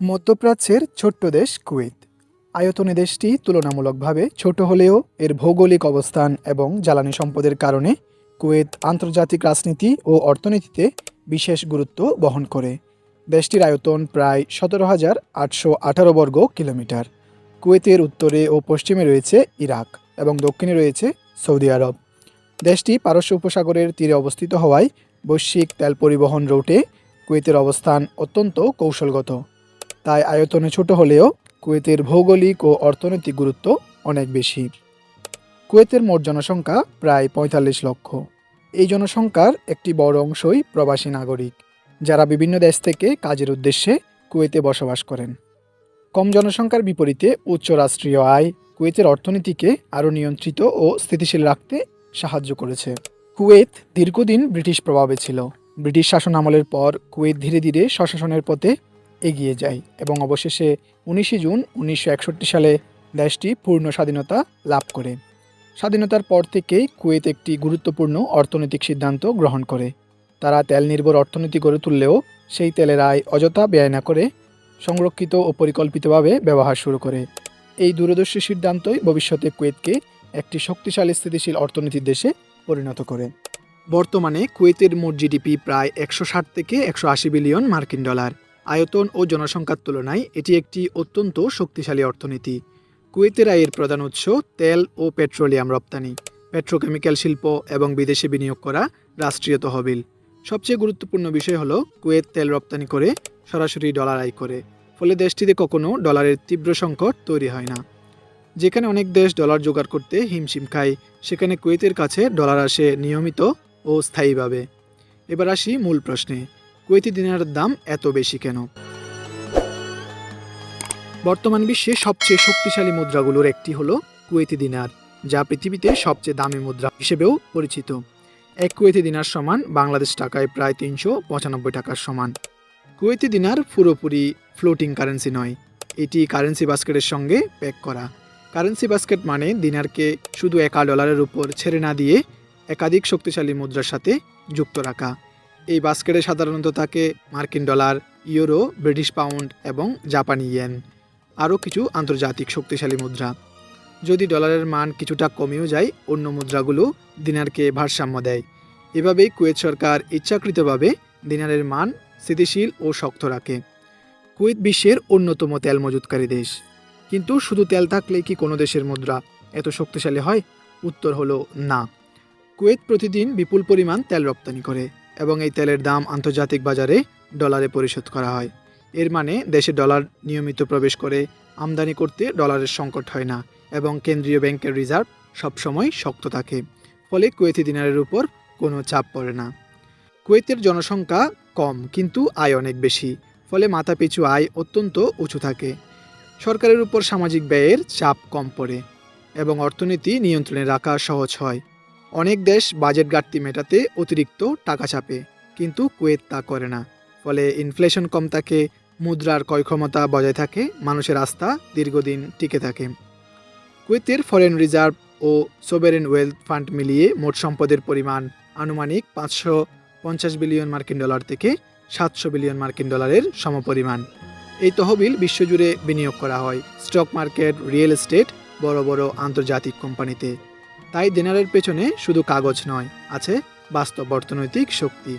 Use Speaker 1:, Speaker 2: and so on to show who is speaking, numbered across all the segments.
Speaker 1: মধ্যপ্রাচ্যের ছোট্ট দেশ কুয়েত। আয়তনে দেশটি তুলনামূলকভাবে ছোট হলেও এর ভৌগোলিক অবস্থান এবং জ্বালানি সম্পদের কারণে কুয়েত আন্তর্জাতিক রাজনীতি ও অর্থনীতিতে বিশেষ গুরুত্ব বহন করে। দেশটির আয়তন প্রায় সতেরো হাজার আটশো আঠারো বর্গ কিলোমিটার। কুয়েতের উত্তরে ও পশ্চিমে রয়েছে ইরাক এবং দক্ষিণে রয়েছে সৌদি আরব। দেশটি পারস্য উপসাগরের তীরে অবস্থিত হওয়ায় বৈশ্বিক তেল পরিবহন রুটে কুয়েতের অবস্থান অত্যন্ত কৌশলগত। তাই আয়তনে ছোট হলেও কুয়েতের ভৌগোলিক ও অর্থনৈতিক গুরুত্ব অনেক বেশি। কুয়েতের মোট জনসংখ্যা প্রায় পঁয়তাল্লিশ লক্ষ। এই জনসংখ্যার একটি বড় অংশই প্রবাসী নাগরিক, যারা বিভিন্ন দেশ থেকে কাজের উদ্দেশ্যে কুয়েতে বসবাস করেন। কম জনসংখ্যার বিপরীতে উচ্চ রাষ্ট্রীয় আয় কুয়েতের অর্থনীতিকে আরও নিয়ন্ত্রিত ও স্থিতিশীল রাখতে সাহায্য করেছে। কুয়েত দীর্ঘদিন ব্রিটিশ প্রভাবে ছিল। ব্রিটিশ শাসন আমলের পর কুয়েত ধীরে ধীরে স্বশাসনের পথে এগিয়ে যায় এবং অবশেষে উনিশে জুন উনিশশো একষট্টি সালে দেশটি পূর্ণ স্বাধীনতা লাভ করে। স্বাধীনতার পর থেকেই কুয়েত একটি গুরুত্বপূর্ণ অর্থনৈতিক সিদ্ধান্ত গ্রহণ করে। তারা তেল নির্ভর অর্থনীতি গড়ে তুললেও সেই তেলের আয় অযথা ব্যয় না করে সংরক্ষিত ও পরিকল্পিতভাবে ব্যবহার শুরু করে। এই দূরদর্শী সিদ্ধান্তই ভবিষ্যতে কুয়েতকে একটি শক্তিশালী স্থিতিশীল অর্থনীতির দেশে পরিণত করে। বর্তমানে কুয়েতের মোট জিডিপি প্রায় একশো ষাট থেকে একশো আশি বিলিয়ন মার্কিন ডলার। আয়তন ও জনসংখ্যার তুলনায় এটি একটি অত্যন্ত শক্তিশালী অর্থনীতি। কুয়েতের আয়ের প্রধান উৎস তেল ও পেট্রোলিয়াম রপ্তানি। পেট্রোকেমিক্যাল শিল্প এবং বিদেশে বিনিয়োগ করা রাষ্ট্রীয় তহবিল। সবচেয়ে গুরুত্বপূর্ণ বিষয় হলো কুয়েত তেল রপ্তানি করে সরাসরি ডলার আয় করে, ফলে দেশটিতে কখনো ডলারের তীব্র সংকট তৈরি হয় না। যেখানে অনেক দেশ ডলার জোগাড় করতে হিমশিম খায়, সেখানে কুয়েতের কাছে ডলার আসে নিয়মিত ও স্থায়ীভাবে। এবার আসি মূল প্রশ্নে। কুয়েতি দিনারের দাম এত বেশি কেন? বর্তমান বিশ্বে সবচেয়ে শক্তিশালী মুদ্রাগুলোর একটি হলো কুয়েতি দিনার, যা পৃথিবীতে সবচেয়ে দামি মুদ্রা হিসেবেও পরিচিত। এক কুয়েতি দিনার সমান বাংলাদেশ টাকায় প্রায় তিনশো পঁচানব্বই টাকার সমান। কুয়েতি দিনার পুরোপুরি ফ্লোটিং কারেন্সি নয়, এটি কারেন্সি বাস্কেটের সঙ্গে প্যাক করা। কারেন্সি বাস্কেট মানে দিনারকে শুধু একা ডলারের উপর ছেড়ে না দিয়ে একাধিক শক্তিশালী মুদ্রার সাথে যুক্ত রাখা। এই বাস্কেটে সাধারণত থাকে মার্কিন ডলার, ইউরো, ব্রিটিশ পাউন্ড এবং জাপানি ইয়েন, আরও কিছু আন্তর্জাতিক শক্তিশালী মুদ্রা। যদি ডলারের মান কিছুটা কমেও যায়, অন্য মুদ্রাগুলো দিনারকে ভারসাম্য দেয়। এভাবেই কুয়েত সরকার ইচ্ছাকৃতভাবে দিনারের মান স্থিতিশীল ও শক্ত রাখে। কুয়েত বিশ্বের অন্যতম তেল মজুতকারী দেশ। কিন্তু শুধু তেল থাকলে কি কোনো দেশের মুদ্রা এত শক্তিশালী হয়? উত্তর হলো না। কুয়েত প্রতিদিন বিপুল পরিমাণ তেল রপ্তানি করে। এবং এই তেলের দাম আন্তর্জাতিক বাজারে ডলারে পরিশোধ করা হয়। এর মানে দেশে ডলার নিয়মিত প্রবেশ করে আমদানি করতে ডলারের সংকট হয় না এবং কেন্দ্রীয় ব্যাংকের রিজার্ভ সবসময় শক্ত থাকে, ফলে কুয়েতি দিনারের উপর কোনো চাপ পড়ে না। কুয়েতের জনসংখ্যা কম কিন্তু আয় অনেক বেশি, ফলে মাথাপিছু আয় অত্যন্ত উঁচু থাকে। সরকারের উপর সামাজিক ব্যয়ের চাপ কম পড়ে এবং অর্থনীতি নিয়ন্ত্রণে রাখা সহজ হয়। অনেক দেশ বাজেট ঘাটতি মেটাতে অতিরিক্ত টাকা চাপে, কিন্তু কুয়েত তা করে না। ফলে ইনফ্লেশন কম থাকে, মুদ্রার ক্রয় ক্ষমতা বজায় থাকে, মানুষের আস্থা দীর্ঘদিন টিকে থাকে। কুয়েতের ফরেন রিজার্ভ ও সোবেরেন ওয়েলথ ফান্ড মিলিয়ে মোট সম্পদের পরিমাণ আনুমানিক পাঁচশো পঞ্চাশ বিলিয়ন মার্কিন ডলার থেকে সাতশো বিলিয়ন মার্কিন ডলারের সমপরিমাণ। এই তহবিল বিশ্বজুড়ে বিনিয়োগ করা হয়, স্টক মার্কেট, রিয়েল এস্টেট, বড় বড় আন্তর্জাতিক কোম্পানিতে। তাই দিনারের পেছনে শুধু কাগজ নয়, আছে বাস্তব অর্থনৈতিক শক্তি।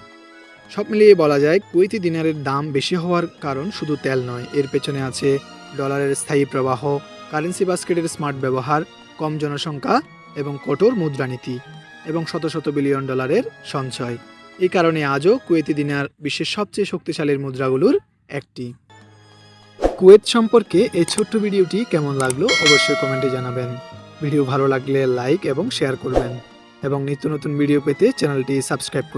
Speaker 1: সব মিলিয়ে বলা যায়, কুয়েতি দিনারের দাম বেশি হওয়ার কারণ শুধু তেল নয়, এর পেছনে আছে ডলারের স্থায়ী প্রবাহ, কারেন্সি বাস্কেটের স্মার্ট ব্যবহার, কম জনসংখ্যা এবং কঠোর মুদ্রানীতি এবং শত শত বিলিয়ন ডলারের সঞ্চয়। এই কারণে আজও কুয়েতি দিনার বিশ্বের সবচেয়ে শক্তিশালী মুদ্রাগুলোর একটি। কুয়েত সম্পর্কে এই ছোট্ট ভিডিওটি কেমন লাগল অবশ্যই কমেন্টে জানাবেন। ভিডিও ভালো লাগলে লাইক এবং শেয়ার করবেন। এবং নিত্য নতুন ভিডিও পেতে চ্যানেলটি সাবস্ক্রাইব করবেন